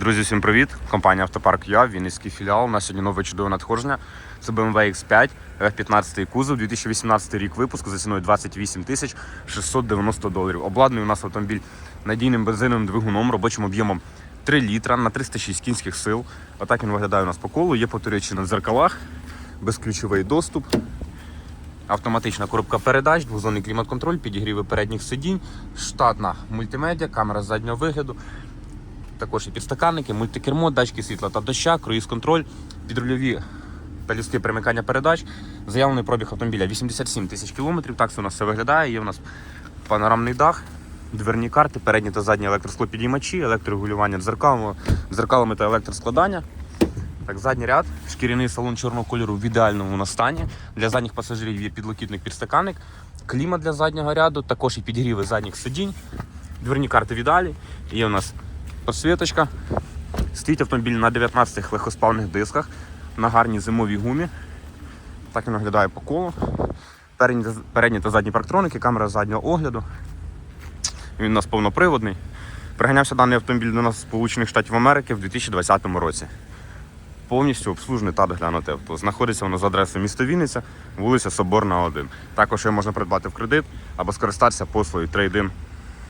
Друзі, всім привіт! Компанія Автопарк Я, Вінницький філіал. У нас сьогодні нове чудове надходження. Це BMW X5, F15 кузов, 2018 рік випуску за ціною 28 тисяч 690 доларів. Обладнаний у нас автомобіль надійним бензиновим двигуном, робочим об'ємом 3 літра на 306 кінських сил. Отак він виглядає у нас по колу. Є повторюючі на дзеркалах, безключовий доступ. Автоматична коробка передач, двозонний клімат-контроль, підігріви передніх сидінь, штатна мультимедіа, камера заднього вигляду, також і підстаканники, мультикермо, датчики світла та доща, круїз-контроль, підрульові та людське перемикання передач. Заявлений пробіг автомобіля 87 тисяч кілометрів. Так це у нас все виглядає. Є у нас панорамний дах, дверні карти, передні та задні електросклопідіймачі, електрорегулювання дзеркалами, дзеркалами та електроскладання. Так, задній ряд, шкіряний салон чорного кольору в ідеальному на стані. Для задніх пасажирів є підлокітник підстаканник, клімат для заднього ряду, також і підігріви задніх сидінь, дверні карти в ідеалі. Є у нас підсвіточка. Стоїть автомобіль на 19 легкоспавних дисках на гарній зимовій гумі. Так він виглядає по колу. Передні, передні та задні парктроники, камера заднього огляду. Він у нас повноприводний. Приганявся даний автомобіль до нас з Штатів Америки в 2020 році. Повністю обслужений та доглянуте авто. Знаходиться воно за адресою міста Вінниця, вулиця Соборна, 1. Також його можна придбати в кредит або скористатися послугою трейдин